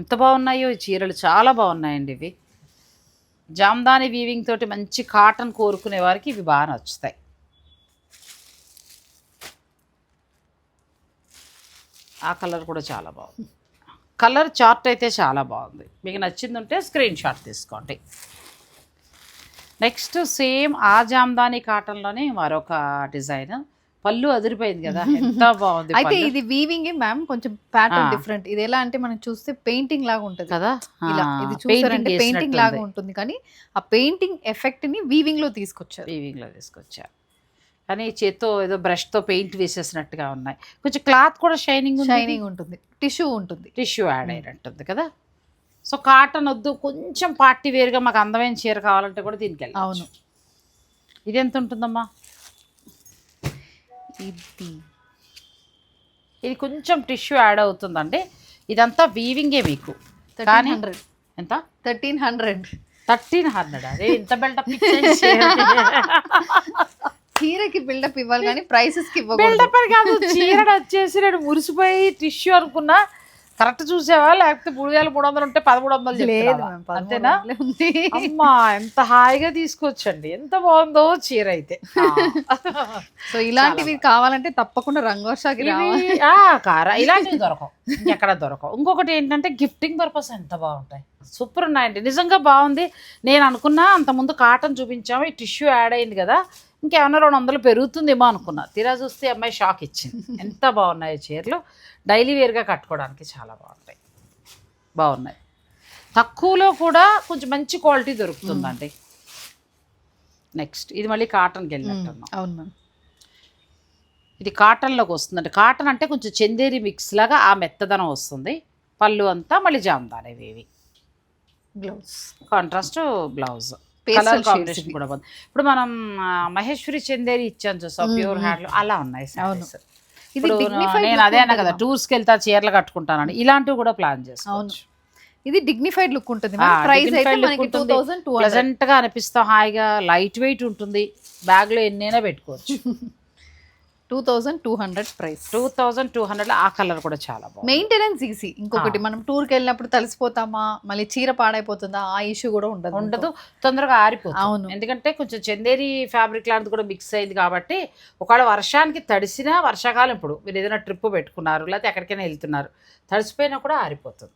ఎంత బాగున్నాయో ఈ చీరలు చాలా బాగున్నాయండి ఇవి. జామ్దాని వీవింగ్ తోటి మంచి కాటన్ కోరుకునే వారికి ఇవి బాగా నచ్చుతాయి. ఆ కలర్ కూడా చాలా బాగుంది. కలర్ చార్ట్ అయితే చాలా బాగుంది. మీకు నచ్చింది ఉంటే స్క్రీన్ షాట్ తీసుకోండి. నెక్స్ట్ సేమ్ ఆ జామ్దాని కాటన్లోనే మరొక డిజైన్. పళ్ళు అదిరిపోయింది కదా. ఎంత బాగుంది అయితే. ఇది వీవింగ్ మ్యామ్ కొంచెం ప్యాటర్న్. డిఫరెంట్ ఇది ఎలా అంటే మనం చూస్తే పెయింటింగ్ లాగా ఉంటది. కదా? ఇలా ఇది చూసారంటే పెయింటింగ్ లాగా ఉంటుంది. కానీ ఆ పెయింటింగ్ ఎఫెక్ట్ని వీవింగ్లో తీసుకొచ్చారు వీవింగ్లో తీసుకొచ్చారు. కానీ చేత్తో ఏదో బ్రష్తో పెయింట్ వేసేసినట్టుగా ఉన్నాయి. కొంచెం క్లాత్ కూడా షైనింగ్ షైనింగ్ ఉంటుంది. టిష్యూ ఉంటుంది. టిష్యూ యాడ్ అయినట్టుంది కదా? సో కాటన్ వద్దు. కొంచెం పార్టీ వేరుగా మాకు అందమైన చీర కావాలంటే కూడా దీనికి అవును. ఇది ఎంత ఉంటుందమ్మా? ఇది ఇది కొంచెం టిష్యూ యాడ్ అవుతుందండి. ఇదంతా వీవింగే మీకు. కానీ హండ్రెడ్. ఎంత? Thirteen hundred. థర్టీన్ హండ్రెడ్ అదే ఇంత బెల్టప్ చీరకి బిల్డప్ ఇవ్వాలి కానీ ప్రైసెస్కి ఇవ్వకూడదు. బిల్డప్ కాదు చీర వచ్చేసి నేను మురిసిపోయి టిష్యూ అనుకున్నా కరెక్ట్ చూసావా? లేకపోతే మూడు వేల మూడు వందలు ఉంటే పదమూడు వందలు లేదు అంతేనా అమ్మా ఎంత హాయిగా తీసుకొచ్చండి. ఎంత బాగుందో చీర అయితే. సో ఇలాంటివి కావాలంటే తప్పకుండా రంగోషాకి ఇలాంటివి దొరకవు. ఇంకెక్కడ దొరకవు. ఇంకొకటి ఏంటంటే గిఫ్టింగ్ పర్పస్ ఎంత బాగుంటాయి. సూపర్ ఉన్నాయండి. నిజంగా బాగుంది. నేను అనుకున్నా అంతకుముందు కాటన్ చూపించాము ఈ టిష్యూ యాడ్ అయింది కదా. ఇంకేమన్నా రెండు వందలు పెరుగుతుందేమో అనుకున్నా. తీరా చూస్తే అమ్మాయి షాక్ ఇచ్చింది. ఎంత బాగున్నాయి చీరలు? డైలీ వేర్గా కట్టుకోవడానికి చాలా బాగుంటాయి. బాగున్నాయి. తక్కువలో కూడా కొంచెం మంచి క్వాలిటీ దొరుకుతుందండి. నెక్స్ట్ ఇది మళ్ళీ కాటన్కి వెళ్ళినట్టున్నాం. అవును మ్యామ్. ఇది కాటన్లోకి వస్తుందండి. కాటన్ అంటే కొంచెం చందేరి మిక్స్ లాగా ఆ మెత్తదనం వస్తుంది. పళ్ళు అంతా mళ్ళీ జామ్దాని ఇవి. Blouse. Contrast blouse. Colour combination. కూడా బాగుంది. ఇప్పుడు మనం మహేశ్వరి చందేరి ఇచ్చాం చూసా ప్యూర్ మ్మ్. హ్యాండ్ అలా ఉన్నాయి ఇప్పుడు నేను అదే అన్నా కదా. టూర్స్కి వెళ్తా చీరలు కట్టుకుంటానని. ఇలాంటివి కూడా ప్లాన్ చేసుకోవచ్చు. ఇది డిగ్నిఫైడ్ లుక్ ఉంటుంది ప్రైస్ అయితే మనకి ప్లెజెంట్గా అనిపిస్తాం హాయిగా లైట్ వెయిట్ ఉంటుంది. బ్యాగ్లో ఎన్నైనా పెట్టుకోవచ్చు. Two thousand two hundred price. Two thousand two hundred ఆ కలర్ కూడా చాలా బాగుంది. Maintenance easy. ఇంకొకటి. మనం టూర్కి వెళ్ళినప్పుడు తలిసిపోతామా మళ్ళీ చీర పాడైపోతుందా ఆ ఇష్యూ కూడా ఉండదు ఉండదు. తొందరగా ఆరిపోతుంది. అవును. ఎందుకంటే కొంచెం చందేరి ఫ్యాబ్రిక్ లాంటిది కూడా మిక్స్ అయింది కాబట్టి ఒకవేళ వర్షానికి తడిసినా వర్షాకాలం ఇప్పుడు మీరు ఏదైనా ట్రిప్ పెట్టుకున్నారు లేకపోతే ఎక్కడికైనా వెళ్తున్నారు తడిసిపోయినా కూడా ఆరిపోతుంది.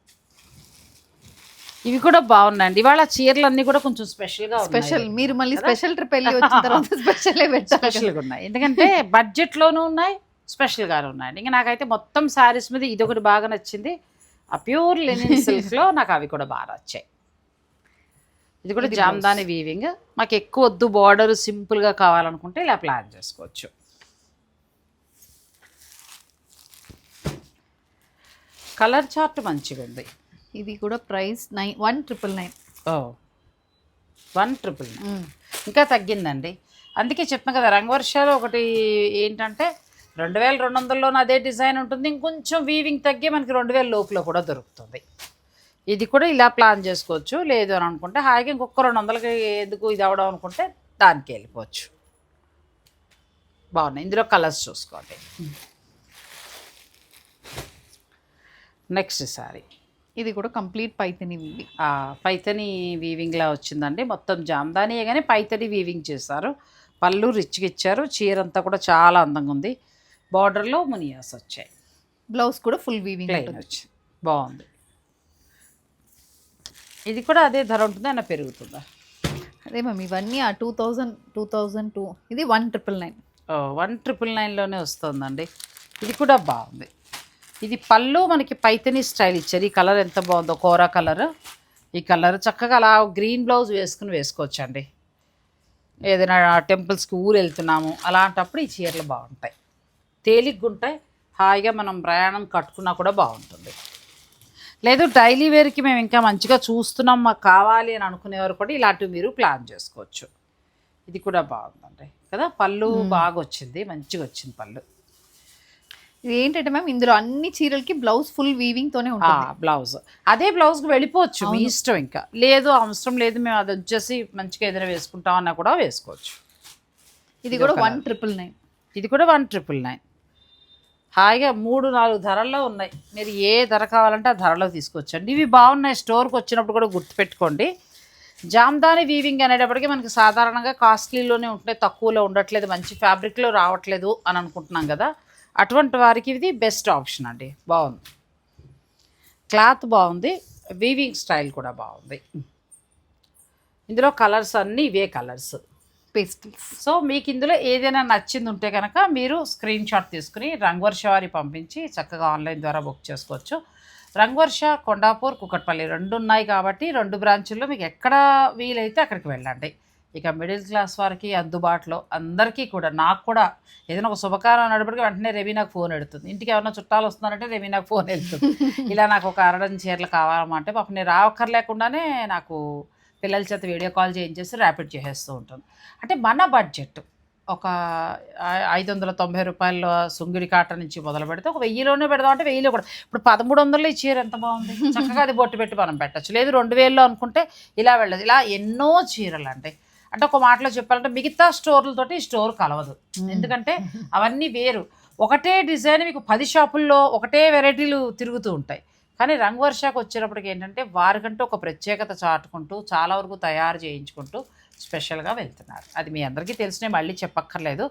ఇవి కూడా బాగున్నాయండి. ఇవాళ చీరలు అన్నీ కూడా కొంచెం స్పెషల్గా స్పెషల్. మీరు మళ్ళీ? స్పెషల్ ట్రిప్ వెళ్ళి వచ్చిన తర్వాత స్పెషల్ స్పెషల్గా ఉన్నాయి. ఎందుకంటే బడ్జెట్లోనూ ఉన్నాయి స్పెషల్గాను ఉన్నాయి. ఇంకా నాకైతే మొత్తం శారీస్ మీద ఇది ఒకటి బాగా నచ్చింది. ఆ ప్యూర్ లెనిన్ సిల్క్లో నాకు అవి కూడా బాగా నచ్చాయి. ఇది కూడా జామ్దాని వీవింగ్. మాకు ఎక్కువ వద్దు బార్డర్ సింపుల్గా కావాలనుకుంటే ఇలా ప్లాన్ చేసుకోవచ్చు. కలర్ చార్ట్ మంచిగా ఉంది ఇది కూడా price nine one triple nine. ఓ. వన్ ట్రిపుల్ ఇంకా తగ్గిందండి. అందుకే చెప్పిన కదా రంగవర్షాలు ఒకటి ఏంటంటే రెండు వేల రెండు వందల్లోనే అదే డిజైన్ ఉంటుంది. ఇంకొంచెం వీవింగ్ తగ్గి మనకి రెండు వేల లోపల కూడా దొరుకుతుంది. ఇది కూడా ఇలా ప్లాన్ చేసుకోవచ్చు. లేదు అని అనుకుంటే హాయిగా ఇంకొక రెండు వందలకి ఎందుకు ఇది అవడం అనుకుంటే దానికి వెళ్ళిపోవచ్చు. బాగున్నాయి. ఇందులో కలర్స్ చూసుకోండి. నెక్స్ట్ సారీ ఇది కూడా కంప్లీట్ పైతని ఆ, పైతని వీవింగ్లా వచ్చిందండి. మొత్తం జామ్దానియే కానీ పైతని వీవింగ్ చేస్తారు పళ్ళు రిచ్గా ఇచ్చారు. చీర అంతా కూడా చాలా అందంగా ఉంది. బార్డర్లో మునియాస్ వచ్చాయి. బ్లౌజ్ కూడా ఫుల్ వీవింగ్ వచ్చింది బాగుంది. ఇది కూడా అదే ధర ఉంటుంది? అయినా పెరుగుతుందా? అదే మ్యామ్ ఇవన్నీ ఆ two thousand two thousand two ఇది one triple nine one triple నైన్లోనే వస్తుందండి. ఇది కూడా బాగుంది. ఇది పళ్ళు మనకి పైతని స్టైల్ ఇచ్చారు. ఈ కలర్ ఎంత బాగుందో కోరా కలర్. ఈ కలర్ చక్కగా అలా గ్రీన్ బ్లౌజ్ వేసుకుని వేసుకోవచ్చండి. ఏదైనా టెంపుల్స్కి ఊరు వెళ్తున్నాము అలాంటప్పుడు ఈ చీరలు బాగుంటాయి. తేలిగ్గా ఉంటాయి హాయిగా మనం ప్రయాణం కట్టుకున్నా కూడా బాగుంటుంది. లేదు డైలీ వేర్కి మేము ఇంకా మంచిగా చూస్తున్నాం మాకు కావాలి అని అనుకునేవారు కూడా ఇలాంటివి మీరు ప్లాన్ చేసుకోవచ్చు. ఇది కూడా బాగుందండి కదా? పళ్ళు బాగా వచ్చింది మంచిగా వచ్చింది పళ్ళు. ఇది ఏంటంటే మ్యామ్ ఇందులో అన్ని చీరలకి బ్లౌజ్ ఫుల్ వీవింగ్ తోనే ఉంటుంది. బ్లౌజ్. అదే బ్లౌజ్కి వెళ్ళిపోవచ్చు మీ ఇష్టం ఇంకా. లేదు అవసరం లేదు మేము అది వచ్చేసి మంచిగా ఏదైనా వేసుకుంటాం అన్నా కూడా వేసుకోవచ్చు. ఇది కూడా వన్ ట్రిపుల్ నైన్ ఇది కూడా వన్ ట్రిపుల్ నైన్ హాయిగా మూడు నాలుగు ధరల్లో ఉన్నాయి. మీరు ఏ ధర కావాలంటే ఆ ధరలో తీసుకొచ్చండి. ఇవి బాగున్నాయి స్టోర్కి వచ్చినప్పుడు కూడా గుర్తుపెట్టుకోండి. జామ్దాని వీవింగ్ అనేటప్పటికీ మనకి సాధారణంగా కాస్ట్లీలోనే ఉంటున్నాయి తక్కువలో ఉండట్లేదు మంచి ఫ్యాబ్రిక్లో రావట్లేదు అని అనుకుంటున్నాం కదా. అటువంటి వారికి ఇది బెస్ట్ ఆప్షన్ అండి. బాగుంది. క్లాత్ బాగుంది వీవింగ్ స్టైల్ కూడా బాగుంది. ఇందులో కలర్స్ అన్నీ ఇవే కలర్స్. పేస్టిల్స్. సో మీకు ఇందులో ఏదైనా నచ్చింది ఉంటే కనుక మీరు స్క్రీన్ షాట్ తీసుకుని రంగవర్ష వారి పంపించి చక్కగా ఆన్లైన్ ద్వారా బుక్ చేసుకోవచ్చు. రంగవర్ష కొండాపూర్ కుకట్పల్లి రెండు ఉన్నాయి కాబట్టి రెండు బ్రాంచుల్లో మీకు ఎక్కడ వీలైతే అక్కడికి వెళ్ళండి. ఇక మిడిల్ క్లాస్ వారికి అందుబాటులో అందరికీ కూడా నాకు కూడా ఏదైనా ఒక శుభకారం నడిపటికి వెంటనే రవి నాకు ఫోన్ ఎడుతుంది. ఇంటికి ఎవరైనా చుట్టాలు వస్తున్నారంటే రవి నాకు ఫోన్ వెళ్తుంది ఇలా నాకు ఒక అరడని చీరలు కావాలన్నమాట పాపం నేను రావక్కర్లేకుండానే నాకు పిల్లల చేత వీడియో కాల్ చేయించేసి ర్యాపిడ్ చేసేస్తూ ఉంటాను. అంటే మన బడ్జెట్ ఒక ఐదు వందల తొంభై రూపాయల సుంగిడి కాట నుంచి మొదలు పెడితే ఒక వెయ్యిలోనే పెడదాం అంటే వెయ్యిలో కూడా. ఇప్పుడు పదమూడు వందలు ఈ చీర ఎంత బాగుంది? చక్కగా అది బొట్టు పెట్టి మనం పెట్టచ్చు. లేదు రెండు వేలలో అనుకుంటే ఇలా వెళ్ళదు. ఇలా ఎన్నో చీరలు అండి అంటే ఒక మాటలో చెప్పాలంటే మిగతా స్టోర్లతోటి ఈ స్టోర్ కలవదు. ఎందుకంటే అవన్నీ వేరు. ఒకటే డిజైన్ మీకు పది షాపుల్లో ఒకటే వెరైటీలు తిరుగుతూ ఉంటాయి. కానీ రంగు వర్షాకు వచ్చేటప్పటికి ఏంటంటే వారికంటూ ఒక ప్రత్యేకత చాటుకుంటూ చాలా వరకు తయారు చేయించుకుంటూ స్పెషల్గా వెళ్తున్నారు. అది మీ అందరికీ తెలిసినే మళ్ళీ చెప్పక్కర్లేదు.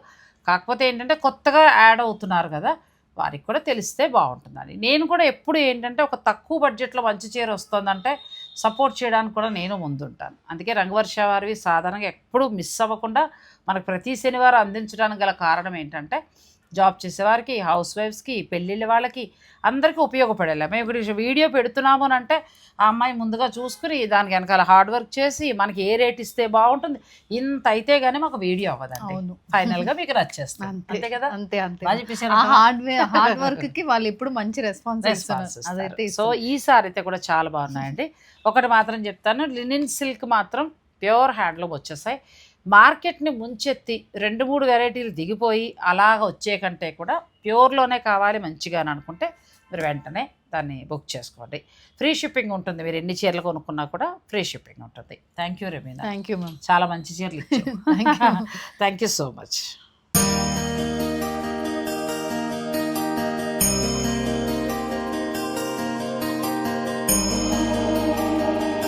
కాకపోతే ఏంటంటే కొత్తగా యాడ్ అవుతున్నారు కదా వారికి కూడా తెలిస్తే బాగుంటుందని. నేను కూడా ఎప్పుడు ఏంటంటే ఒక తక్కువ బడ్జెట్లో మంచి చీర వస్తుందంటే సపోర్ట్ చేయడానికి కూడా నేను ముందుంటాను. అందుకే రంగవర్ష వారివి సాధారణంగా ఎప్పుడూ మిస్ అవ్వకుండా మనకు ప్రతి శనివారం అందించడానికి గల కారణం ఏంటంటే జాబ్ చేసేవారికి హౌస్ వైఫ్స్కి పెళ్ళిళ్ళ వాళ్ళకి అందరికీ ఉపయోగపడేలా. మేము ఇప్పుడు వీడియో పెడుతున్నాము అని అంటే ఆ అమ్మాయి ముందుగా చూసుకుని దానికి వెనకాల హార్డ్ వర్క్ చేసి మనకి ఏ రేట్ ఇస్తే బాగుంటుంది ఇంత అయితే గానీ మాకు వీడియో అవ్వదండి. ఫైనల్గా మీకు నచ్చేస్తుంది. అంతే కదా? అంతే అంతే. కదా? హార్డ్ వర్క్కి వాళ్ళు ఎప్పుడు మంచి రెస్పాన్స్ అదైతే సో ఈసారి అయితే కూడా చాలా బాగున్నాయండి. ఒకటి మాత్రం చెప్తాను లినిన్ సిల్క్ మాత్రం ప్యూర్ హ్యాండ్లూమ్ వచ్చేసాయి. మార్కెట్ని ముంచెత్తి రెండు మూడు వెరైటీలు దిగిపోయి అలాగ వచ్చే కంటే కూడా ప్యూర్లోనే కావాలి మంచిగా అని అనుకుంటే మీరు వెంటనే దాన్ని బుక్ చేసుకోండి. ఫ్రీ షిప్పింగ్ ఉంటుంది. మీరు ఎన్ని చీరలు కొనుక్కున్నా కూడా ఫ్రీ షిప్పింగ్ ఉంటుంది. Thank you Ramina thank you ma'am. చాలా మంచి చీరలు థ్యాంక్ యూ సో మచ్.